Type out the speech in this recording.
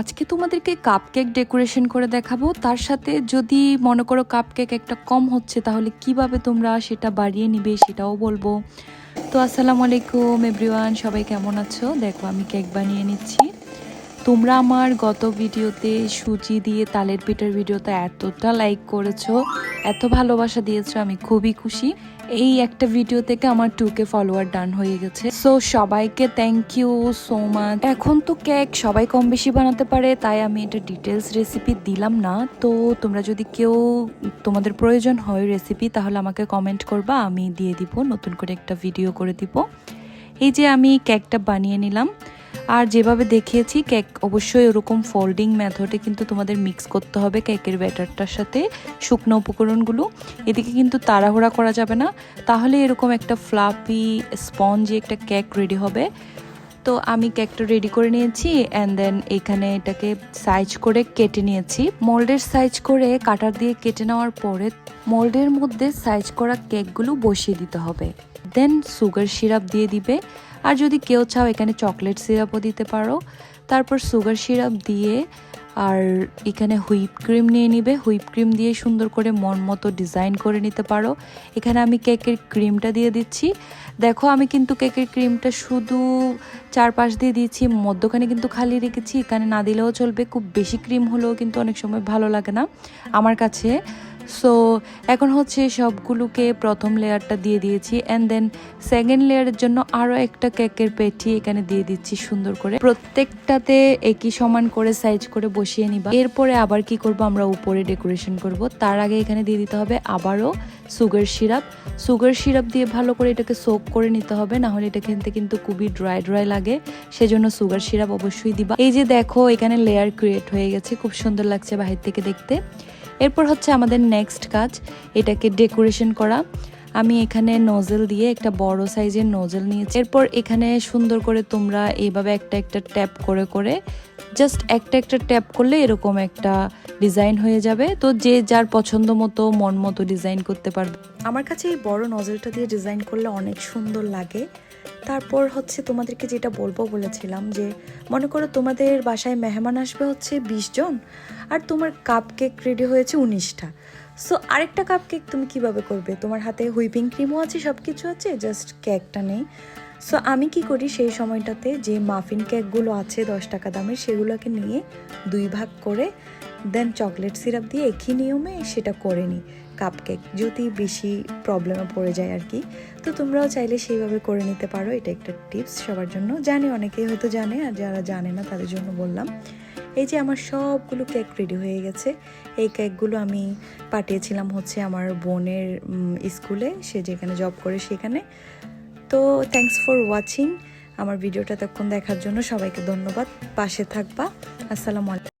আজকে তোমাদেরকে cup cake decoration করে দেখাবো। তার সাথে যদি মনে করো কাপ কেক একটা কম হচ্ছে, তাহলে কীভাবে তোমরা সেটা বাড়িয়ে নিবে সেটাও বলব। তো আসসালামু আলাইকুম এভরিওয়ান সবাই কেমন আছো? দেখো, আমি কেক বানিয়ে নিচ্ছি। তোমরা আমার গত ভিডিওতে সুজি দিয়ে তালের পিঠার ভিডিওতে এতটা লাইক করেছ, এত ভালোবাসা দিয়েছ, আমি খুবই খুশি। এই একটা ভিডিও থেকে আমার টুকে ফলোয়ার ডান হয়ে গেছে। সো সবাইকে থ্যাংক ইউ সো মাচ এখন তো কেক সবাই কম বেশি বানাতে পারে, তাই আমি এটা ডিটেলস রেসিপি দিলাম না। তো, তোমরা যদি কেউ তোমাদের প্রয়োজন হয় রেসিপি তাহলে আমাকে কমেন্ট করবা, আমি দিয়ে দিব, নতুন করে একটা ভিডিও করে দিব। এই যে আমি কেকটা বানিয়ে নিলাম। আর যেভাবে দেখিয়েছি কেক অবশ্যই ওরকম ফোল্ডিং মেথডে কিন্তু তোমাদের মিক্স করতে হবে কেকের ব্যাটারটার সাথে শুকনো উপকরণগুলো। এদিকে কিন্তু তাড়াহুড়া করা যাবে না। তাহলে এরকম একটা ফ্লাফি স্পঞ্জি একটা কেক রেডি হবে। তো আমি কেকটা রেডি করে নিয়েছি অ্যান্ড দেন এখানে এটাকে সাইজ করে কেটে নিয়েছি। মোল্ডের সাইজ করে কাটার দিয়ে কেটে নেওয়ার পরে মোল্ডের মধ্যে সাইজ করা কেকগুলো বসিয়ে দিতে হবে। দেন সুগার সিরাপ দিয়ে দিবে। আর যদি কেউ চাও এখানে চকলেট সিরাপও দিতে পারো। তারপর সুগার সিরাপ দিয়ে আর এখানে হুইপ ক্রিম নিয়ে নিবে। হুইপ ক্রিম দিয়ে সুন্দর করে মন মতো ডিজাইন করে নিতে পারো। এখানে আমি কেকের ক্রিমটা দিয়ে দিচ্ছি। দেখো, আমি কিন্তু কেকের ক্রিমটা শুধু চারপাশ দিয়ে দিয়েছি, মধ্যখানে কিন্তু খালি রেখেছি। এখানে না দিলেও চলবে। খুব বেশি ক্রিম হলেও কিন্তু অনেক সময় ভালো লাগে না। আমার কাছে সো এখন হচ্ছে সবগুলোকে প্রথম লেয়ারটা দিয়ে দিয়েছি অ্যান্ড দেন সেকেন্ড লেয়ারের জন্য আরও একটা কেকের পেটি এখানে দিয়ে দিচ্ছি সুন্দর করে। প্রত্যেকটাতে একই সমান করে সাইজ করে বসিয়ে নিবা। এরপরে আবার কি করব আমরা উপরে ডেকোরেশন করব। তার আগে এখানে দিয়ে দিতে হবে আবারও সুগার সিরাপ। সুগার সিরাপ দিয়ে ভালো করে এটাকে সোক করে নিতে হবে, না হলে এটা খেতে কিন্তু খুবই ড্রাই ড্রাই লাগে। সেজন্য সুগার সিরাপ অবশ্যই দিবা। এই যে দেখো, এখানে লেয়ার ক্রিয়েট হয়ে গেছে, খুব সুন্দর লাগছে বাহির থেকে দেখতে। এরপর হচ্ছে আমাদের নেক্সট কাজ এটাকে ডেকোরেশন করা। আমি এখানে নজেল দিয়ে একটা বড় সাইজের নজেল নিয়েছি। এরপর এখানে সুন্দর করে তোমরা এইভাবে একটা একটা ট্যাপ করে করে জাস্ট একটা একটা ট্যাপ করলে এরকম একটা ডিজাইন হয়ে যাবে। তো যে যার পছন্দ মতো, মন মতো ডিজাইন করতে পারবে। আমার কাছে এই বড় নজেলটা দিয়ে ডিজাইন করলে অনেক সুন্দর লাগে। তারপর হচ্ছে তোমাদেরকে যেটা বলব বলেছিলাম যে, মনে করো তোমাদের বাসায় মেহমান আসবে হচ্ছে বিশ জন, আর তোমার কাপ কেক রেডি হয়েছে উনিশটা। সো আরেকটা কাপ কেক তুমি কীভাবে করবে? তোমার হাতে হুইপিং ক্রিমও আছে সব কিছু আছে জাস্ট কেকটা নেই। সো আমি কি করি, সেই সময়টাতে যে মাফিন কেকগুলো আছে দশ টাকা দামের, সেগুলোকে নিয়ে দুই ভাগ করে দেন চকলেট সিরাপ দিয়ে একই নিয়মে সেটা করে নিই কাপ কেক যদি বেশি প্রবলেমে পড়ে যায় আর কি। তো তোমরাও চাইলে সেইভাবে করে নিতে পারো, এটা একটা টিপস সবার জন্য। জানি অনেকেই হয়তো জানে, আর যারা জানে না, তাদের জন্য বললাম। এই যে আমার সবগুলো কেক রেডি হয়ে গেছে। এই কেকগুলো আমি পাঠিয়েছিলাম হচ্ছে আমার বোনের স্কুলে। সে যেখানে জব করে সেখানে। তো থ্যাংকস ফর ওয়াচিং আমার ভিডিওটা তখন দেখার জন্য সবাইকে ধন্যবাদ। পাশে থাকবা। আসসালামু আলাইকুম।